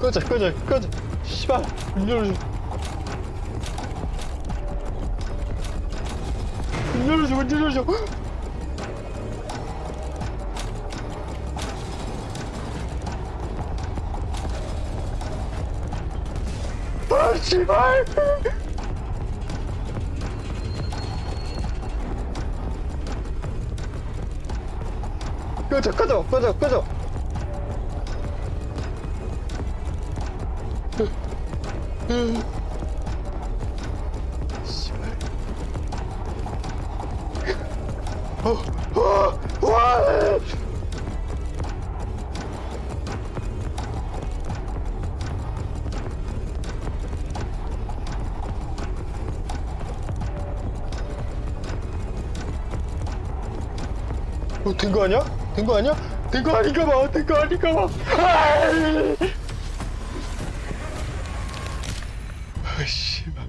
꺼져 꺼져 꺼져. 씨발 문 열어줘 문 열어줘 문 열어줘 아 씨발 꺼져 꺼져 꺼져 꺼져 씨발. 어, 어, 와! 어, 된거 아니야? 된 거 아니야? 된 거 아닌가 봐, 된 거 아닌가 봐. 아이! 아, 씨발.